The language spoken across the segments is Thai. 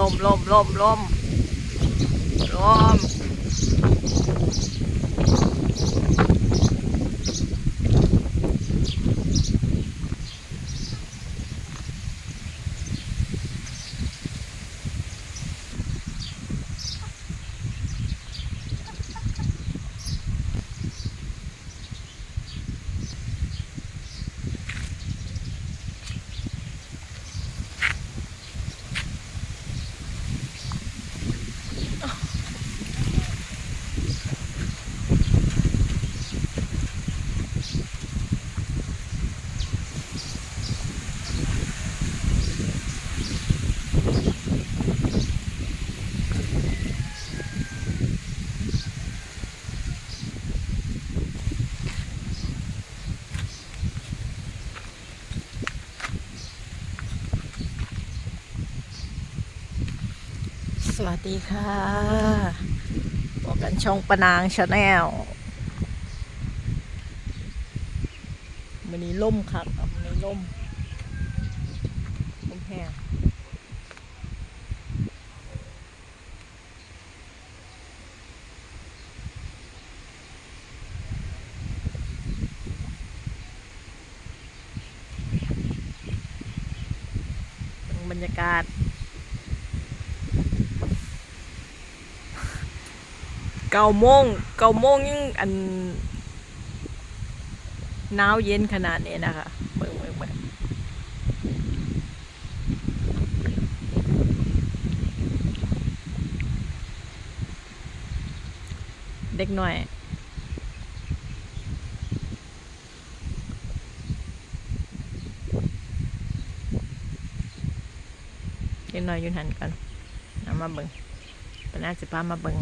ลมลมลมลมลม วัสดีค่ะบอกกันช่องปนางชาแนลมันนี้ล่มคักอะมันนี้ล่มล่มแห้งบรรยากาศ เก้าโมงเก้าโมงยังอันหนาวเย็นขนาดนี้นะคะเบิ่งเบิ่งเบิ่งเด็กหน่อยเด็กหน่อยยืนหันกันเอามาเบิ่งปน่าจะพามาเบิ่ง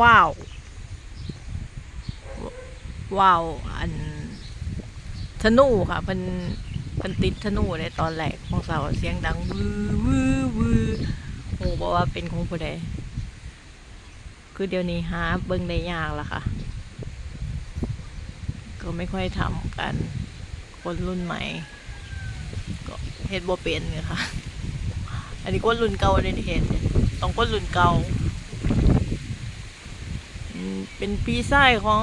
ว้าวว้าวอันธนูค่ะเพิ่นเพิ่นติดธนูในตอนแรกของเสาเสียงดังวือวือวือโหบอกว่าเป็นของผู้ใดคือเดี๋ยวนี้หาเบิ่งได้ยากละค่ะ ก็ไม่ค่อยทำกัน คนรุ่นใหม่ ก็เฮ็ดบ่เป็นเลยค่ะ อันนี้คนรุ่นเก่าได้เฮ็ดเนี่ยต้องคนรุ่นเก่า เป็นพี่ไส้ของ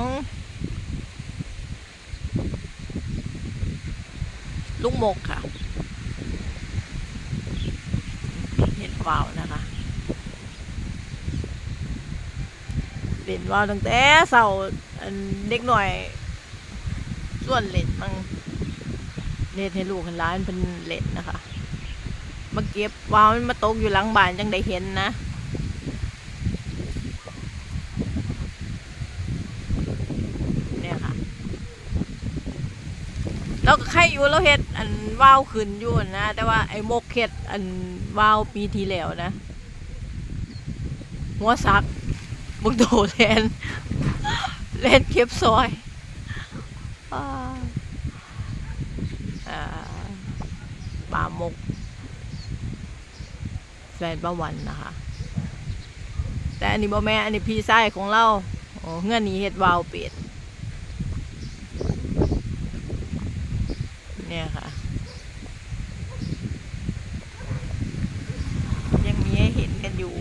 ลุงมกค่ะ เห็นวาวนะคะเล่นวาวตั้งแต่เสาเด็กหน่อย ส่วนเล่นมังเล่นให้ลูกให้หล้านเป็นเล่นนะคะ มาเก็บวาวมันมาตกอยู่หลังบ้านจังได้เห็นนะ เนี่ยค่ะ แล้วก็ใครอยู่เราเฮ็ดอันว่าวขึ้นอยู่นะ แต่ว่าไอ้มกเฮ็ดอันว่าวปีที่แล้วนะหัวซักบุกโดแลนเล่นเก็บซอยอ่าอ่าปลามกแฟนป้าวันนะคะ แต่อันนี้บ่แม่ อันนี้พี่ชายของเราโอ้เงื่อนนี้เฮ็ดวาวเป็ด เนี่ยค่ะ ยังมีให้เห็นกันอยู่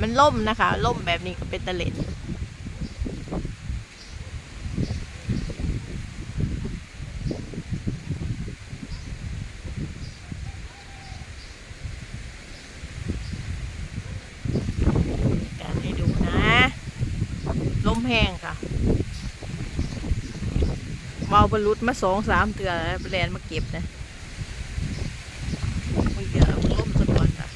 มันล่มนะคะ ล่มแบบนี้ก็เป็นตะเล็ดการให้ดูนะ ลมแห้งค่ะเมาบรรลุมาสองสามเตือแล้วแลนมาเก็บนะมึงเดี๋ยวล่มสะก่อนค่ะ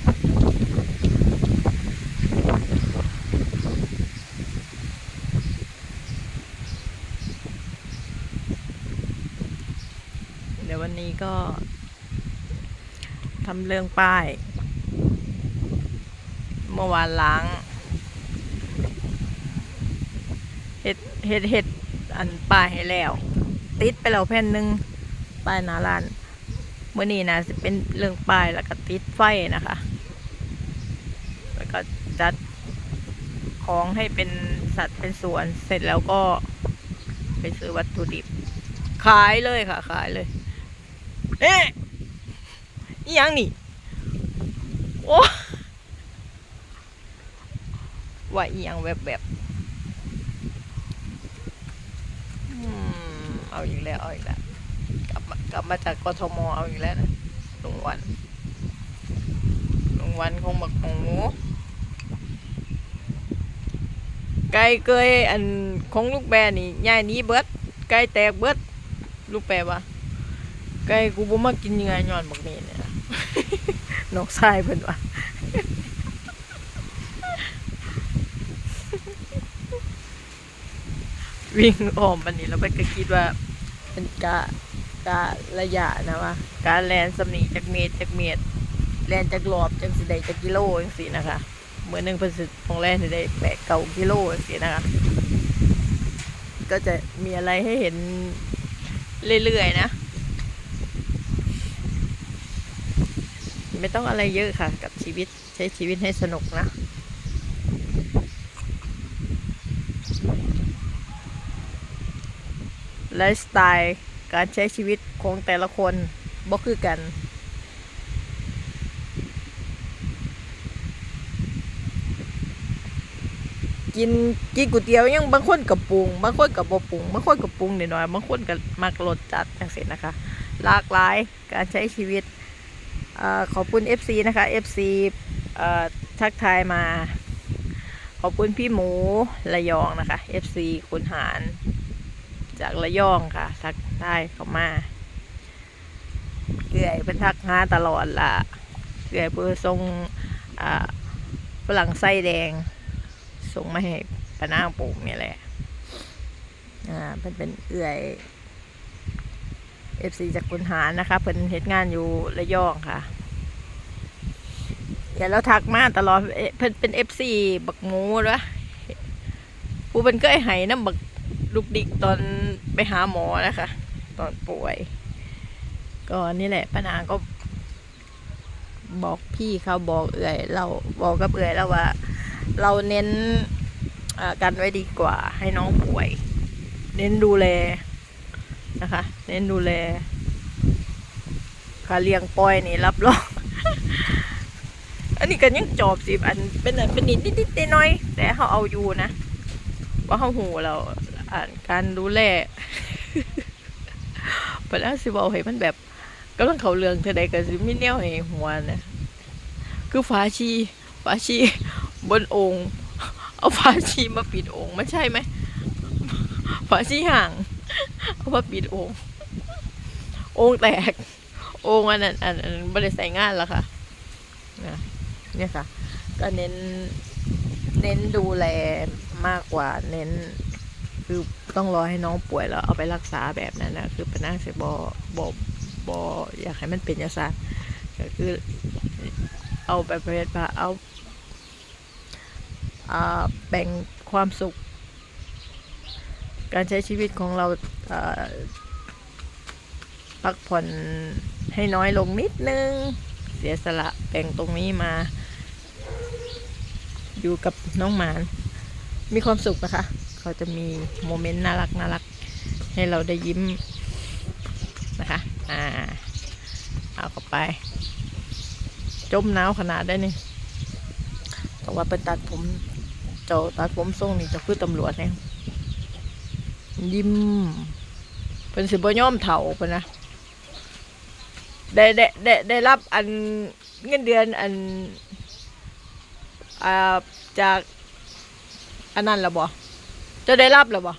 เดี๋ยววันนี้ก็ทำเรื่องป้าย เมื่อวานล้างเห็ดเห็ดเห็ดอันป้ายให้แล้ว ติดไปแล้วแผ่นหนึ่งป้ายหนาลานเมื่อนี้นะจะเป็นเรื่องป้ายแล้วก็ติดไฟนะคะ แล้วก็จัดของให้เป็นสัตว์เป็นสวนเสร็จแล้วก็ไปซื้อวัตถุดิบ ขายเลยค่ะ ขายเลยเอ๊ะอีหยังนี่โอ้ว่าอีหยังแบบแบบอืม เอาอีกแล้วเอาอีกแล้วกลับมากลับมาจากกทมเอาอีกแล้วนะลุงวันลุงวันคงบักหมูไก่เกยอันของลูกแบนี่ย่ายหนี้เบิดไก่แตกเบิดลูกแปรว่าไก่กูบ่มากินยังไงย้อนบักนี่เนี่ยนกทรายเพิ่นว่า วิ่งอ้อมอันนี้แล้วไปก็คิดว่าเป็นกะกะระยะนะว่าการแลนสำนีจากเมตรจากเมตรแลนจากรอบจากสิได้จากกิโลจังซี่นะคะเมื่อหนึ่งเพิ่นสิของแลนสิได้แปดเก้ากิโลจังซี่นะคะ ก็จะมีอะไรให้เห็นเรื่อยๆนะ ไม่ต้องอะไรเยอะค่ะ กับชีวิตใช้ชีวิตให้สนุกนะ ไลฟ์สไตล์การใช้ชีวิตของแต่ละคนบ่คือกัน กินกินก๋วยเตี๋ยวยังบางคนกับปรุงบางคนกับบ่ปรุงบางคนกับปรุงนิดหน่อยบางคนกับมักรสจัดจังซี่นะคะ หลากหลายการใช้ชีวิตอขอบคุณ FC นะคะ FC เอ่อทักทายมา ขอบคุณพี่หมูระยองนะคะ FC คุณหาร จากระยองค่ะ ทักได้เขามาเอื่อยเป็นทักหาตลอดละเอื่อยเพื่อส่งฝรั่งไส้แดงส่งมาให้ปะนางปลูกนี่แหละ อ่าเพิ่นเป็นเอื่อยเอฟซีจากคุณหารนะคะเพิ่นเฮ็ดงานอยู่ระยองค่ะอย่าแล้วทักมาตลอดเอ๊เพิ่นเป็นเอฟซีบักหมูด้วยผู้เป็นก็ไอไห้น้ำบักลูกดิกตอน ไปหาหมอนะคะ ตอนป่วย ก็นี่แหละป้านางก็บอกพี่เขาบอกเอื่อย เราบอกกับเอื่อยแล้วว่า เราเน้นอ่ากันไว้ดีกว่าให้น้องป่วย เน้นดูแลนะคะ เน้นดูแลค่าเลี้ยงปล่อยนี่รับรองอันนี้ก็ยังจอบสิบอันเป็นอันเป็นนิดนิดนิดน้อยแต่เขาเอาอยู่นะว่าเขาหูเรา อ่านการดูแลปะแล้วสิบอกให้มันแบบกำลังเขาเรืองเท่าใดก็สิมีแนวให้หัวนะคือฝาชีฝาชีบนองค์ เอาฝาชีมาปิดองค์มันใช่ไหมฝาชีห่าง เอามาปิดองค์องค์แตก องค์อันนั้นอันอันไม่ได้ใส่งานแล้วค่ะเนี่ยค่ะ ก็เน้นเน้นดูแลมากกว่าเน้น คือต้องรอให้น้องป่วยแล้วเอาไปรักษาแบบนั้นนะคือเป็นนักเสบอบอบออยากให้มันเป็นยาซาก็คือ เอาไปประเภทว่าเอาอาแบ่งความสุข การใช้ชีวิตของเราอ่าพักผ่อนให้น้อยลงนิดนึง เสียสละแบ่งตรงนี้มา อยู่กับน้องหมาน มีความสุขนะคะ เขาจะมีโมเมนต์น่ารักน่ารักให้เราได้ยิ้มนะคะอ่าเอาเข้าไป จมหนาวขนาดได้นี่แต่ว่าเป็นตัดผมเจ้าตัดผมทรงนี่จะคือตำรวจเนี่ยยิ้มเป็นสิบย่อมเถ่าเพิ่นนะได้ได้ได้ได้รับอันเงินเดือนอันอ่าจากอันนั้นหรอบ่ จะได้รับหรอบ่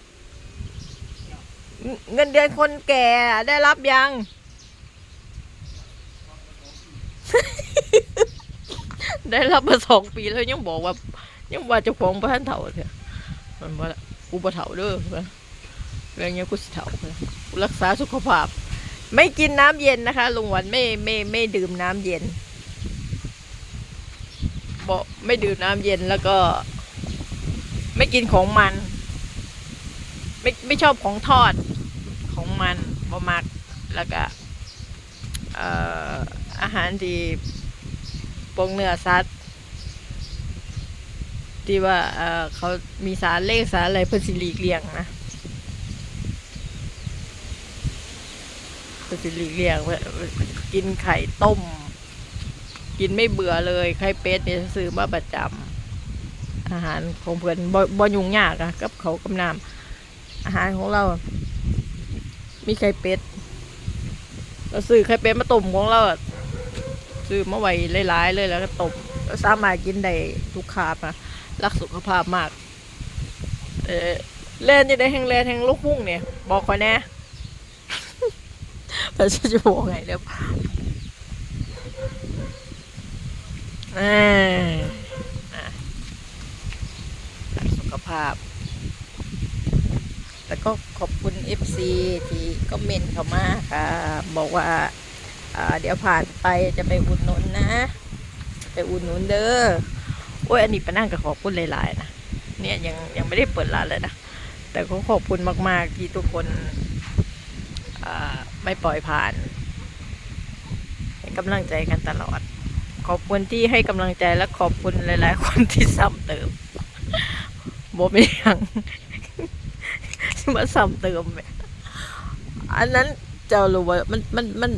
เงเงินเดือนคนแก่ได้รับยัง ได้รับมาสองปีแล้วยังบอกว่า ยังว่าเจะฟ้าของพระท่านเถ่าเถอะมันว่ากูบ่เถ่าเด้อเรื่องเนี้ยกูสิเถ่าเพิ่นกูรักษาสุขภาพ ไม่กินน้ำเย็นนะคะลุงวันไม่ไม่ไม่ดื่มน้ำเย็นบอกไม่ดื่มน้ำเย็นแล้วก็ ไม่กินของมัน ไม่ไม่ชอบของทอดของมันบ่มักแล้วก็อาหารที่ปรุงเนื้อสัตว์ที่ว่าเเขามีสารเลขสารอะไรเพื่อสิลีกเลี่ยงนะจะสิลีกเลี่ยงกินไข่ต้ม กินไม่เบื่อเลยไข่เป็ดเนี่ยซื้อมาประจำอาหารของเพื่อนบ่บ่ยุ่งยากอะกับเขากับน้ำ อาหารของเรา มีไข่เป็ด เราซื้อไข่เป็ดมาต้มของเราซื้อมาไว้หลายๆเลยแล้วก็ต้มแล้วสามารถกินได้ทุกคาบนะรักสุขภาพมาก เออเล่นจะได้แห่งแลนแห่งลูกพุ่งเนี่ย บอกคอยแน่แต่ฉันจะบอกไงเดี๋ยวเอออะรักสุขภาพ แต่ก็ขอบคุณ FC ที่คอมเมนต์เข้ามาค่ะ บอกว่าเดี๋ยวผ่านไปจะไปอุดหนุนนะ ไปอุดหนุนเด้อโอ้ยอันนี้ไปนั่งกับขอบคุณหลายๆนะเนี่ยยังยังไม่ได้เปิดร้านเลยนะแต่ก็ขอบคุณมาก ๆ ที่ทุกคนไม่ปล่อยผ่านให้กำลังใจกันตลอด ขอบคุณที่ให้กำลังใจและขอบคุณหลาย ๆ คนที่ซ้ำเติมโบไม่ยัง มาซ้ำเติมอันนั้นเจ้ารู้ว่ามันมันมัน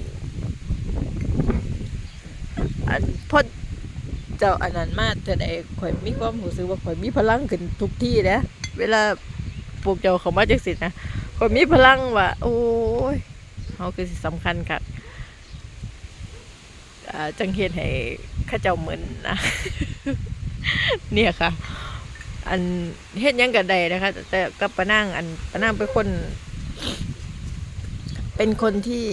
อันพอเจ้าอันนั้นมาแต่ใดข่อยมีความรู้สึกว่าข่อยมีพลังขึ้นทุกที่นะเวลาพวกเจ้าเขามาจากสินะข่อยมีพลังว่า โอ้ยเขาคือสิสำคัญค่ะจังเห็นให้ข้าเจ้าเหมือนนะ เนี่ยค่ะ อันเฮ็ดยังกันไดนะคะ แต่กับปะนั่งอันปะนั่งเป็นคน เป็นคนที่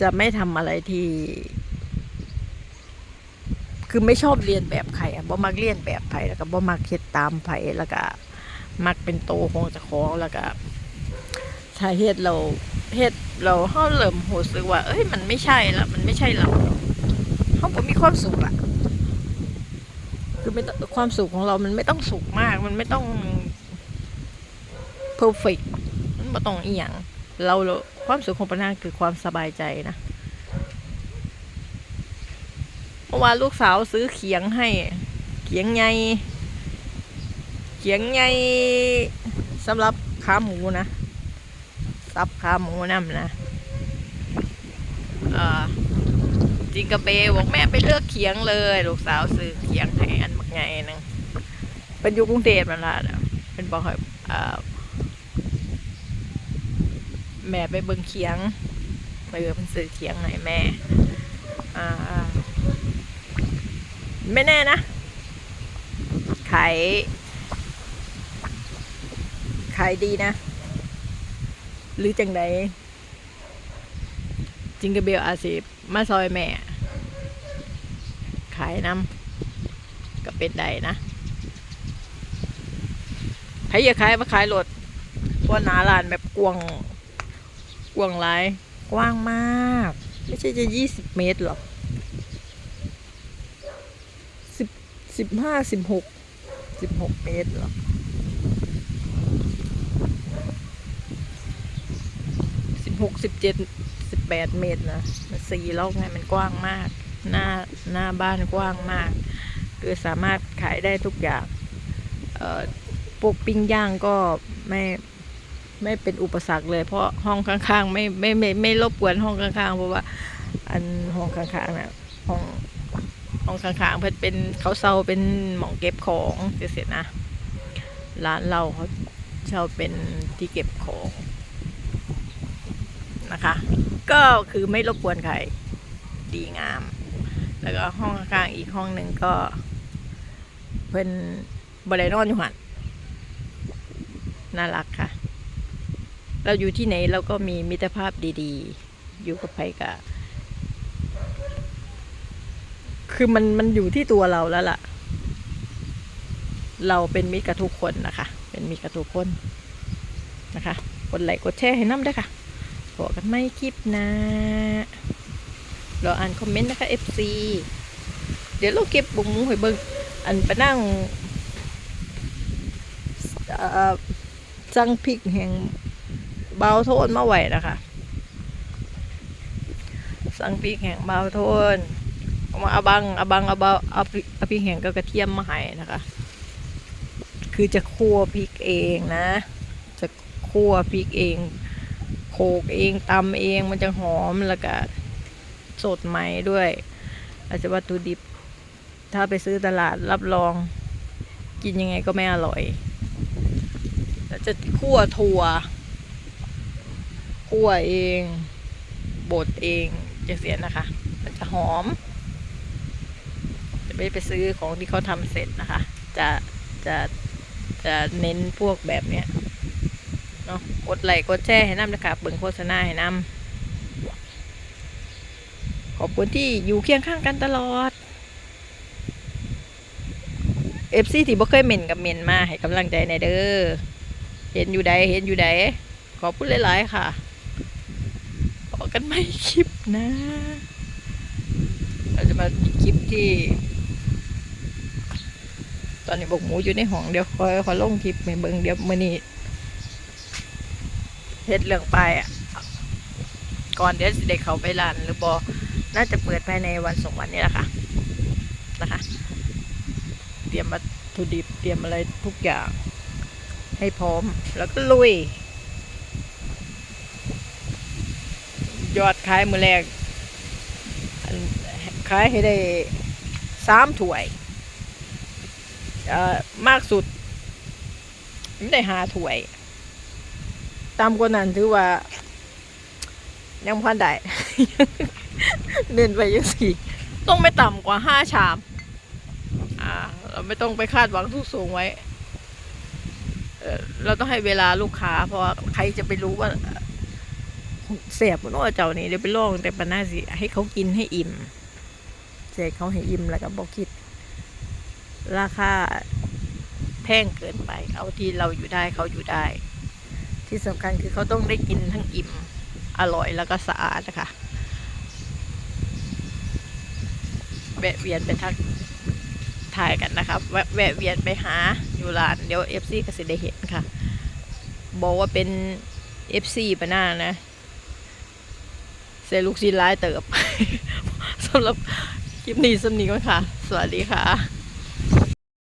จะไม่ทำอะไรที่ คือไม่ชอบเรียนแบบใครอะบ่มักเรียนแบบไผแล้วก็บ่มักเฮ็ดตามไผแล้วก็มักเป็นโตของเจ้าของแล้วก็ถ้าเฮ็ดเราเฮ็ดเราเฮาเริ่มรู้สึกว่า เอ้ยมันไม่ใช่ละมันไม่ใช่เราเฮาบ่มีความสุขอะ คือไม่ความสุขของเรามันไม่ต้องสุขมาก มันไม่ต้องเพอร์เฟกมันไม่ต้องอีหยังเราความสุขของปานาคือความสบายใจนะเมื่อวานลูกสาวซื้อเขียงให้ เขียงไงเขียงไงสำหรับขาหมูนะซับขาหมูนำนะจิงกระเบบอกแม่ไปเลือกเขียงเลย ลูกสาวซื้อเขียงให้ ไงนึงเป็นอยู่กรุงเทพนั่นละเป็นบอกให้อ่าแม่ไปเบิ่งเขียงเออมันซื้อเขียงให้แม่ไม่แน่นะขายขายดีนะ หรือจังใดจิงกระเบลอาสิมาซอยแม่ ขายน้ำ ก็เป็นได้นะใครอยากขายมาขายรถเพราะหนาลานแบบกว้างกว้างหลายกว้างมาก ไม่ใช่จะยี่สิบเมตรหรอกสิบสิบห้าสิบหกสิบหกเมตรหรอกสิบหกสิบเจ็ดสิบแปดเมตรนะสี่ล็อกไงมันกว้างมาก หน้าหน้าบ้านกว้างมาก คือสามารถขายได้ทุกอย่างพวกปิ้งย่างก็ไม่ไม่เป็นอุปสรรคเลย เพราะห้องข้างๆ ไม่ไม่ไม่ไม่รบกวนห้องข้างๆ เพราะว่า อันห้องข้างๆน่ะห้องห้องข้างๆเพิ่นเป็นเขาเซาเป็นหมองเก็บของเสร็จนะร้านเราเขาเช่าเป็นที่เก็บของนะคะ ก็คือไม่รบกวนใครดีงาม แล้วก็ห้องข้างอีกห้องหนึ่งก็เพิ่นบริโนอนอยู่หันน่ารักค่ะ เราอยู่ที่ไหนเราก็มีมิตรภาพดีๆ อยู่กับใครกะ คือมันมันอยู่ที่ตัวเราแล้วล่ะ เราเป็นมิตรกับทุกคนนะคะ เป็นมิตรกับทุกคนนะคะ กดไลค์กดแชร์ให้น้ำด้วยค่ะบอกกันไม่คลิปนะ รออ่านคอมเมนต์นะคะ FC เดี๋ยวเราเก็บบุงหมูให้เบิ่งอันไปนั่งเอ่อสั่งพริกแห่งเบาโทนมาไหวนะคะสั่งพริกแห่งเบาโทนเอามาอาบังอาบังเอาบาอาพริกเอาพริกแห่งกับกระเทียมมาให้นะคะ คือจะคั่วพริกเองนะ จะคั่วพริกเองโขกเองตำเองมันจะหอมแล้วก็ สดใหม่ด้วย อาจจะวัตถุดิบ ถ้าไปซื้อตลาดรับรอง กินยังไงก็ไม่อร่อยแล้วจะคั่วถั่วคั่วเองบดเองจะเสียนะคะ มันจะหอม จะไม่ไปซื้อของที่เขาทำเสร็จนะคะ จะจะจะเน้นพวกแบบเนี้ยเนาะกดไลค์กดแชร์ให้น้ำนะคะเบิ่งโฆษณาให้น้ำ ขอบคุณที่อยู่เคียงข้างกันตลอดเอฟซีที่บ่เคยเม่นกับเม่นมาให้กำลังใจในเด้อเห็นอยู่ใดเห็นอยู่ใดขอบคุณหลายๆค่ะพอกันไม่คลิปนะ เราจะมาคลิปที่ ตอนนี้บกหมูอยู่ในห้องเดี๋ยวคอยขอลงคลิปไปเบิ่งเดี๋ยวมื้อนี้เฮ็ดเรื่องไปอะ ก่อนเดี๋ยวสิได้เขาไปร้านหรือบ่ น่าจะเปิดภายในวันสองวันนี้แหละค่ะนะคะ เตรียมวัตถุดิบเตรียมอะไรทุกอย่าง ให้พร้อมแล้วก็ลุย ยอดขายมือแรกขายให้ได้สามถ้วยอ่อมากสุดไม่ได้หาถ้วย ตามกว่านั้นถือว่า ยังพันได้ เน้นไปยังสี่ต้องไม่ต่ำกว่าห้าชาม อ่า เราไม่ต้องไปคาดหวังทุกสูงไว้เออเราต้องให้เวลาลูกค้า เพราะใครจะไปรู้ว่าเสียบนว่าเจ้านี่เดี๋ยวไปลองแต่ปัญหาสิ ให้เขากินให้อิ่มเสกเขาให้อิ่มแล้วก็บอกคิด ราคาแพงเกินไป เอาที่เราอยู่ได้เขาอยู่ได้ ที่สำคัญคือเขาต้องได้กินทั้งอิ่ม อร่อยแล้วก็สะอาดนะคะ แวะเวียนไปทักถ่ายกันนะครับแวะแวะเวียนไปหาอยู่ร้านเดี๋ยวเอฟซีก็สิได้เห็นค่ะ บอกว่าเป็นเอฟซีปะหน้านะเซลูกซีร้ายเติบสำหรับคลิปนี้สำนีก่อนค่ะ สวัสดีค่ะ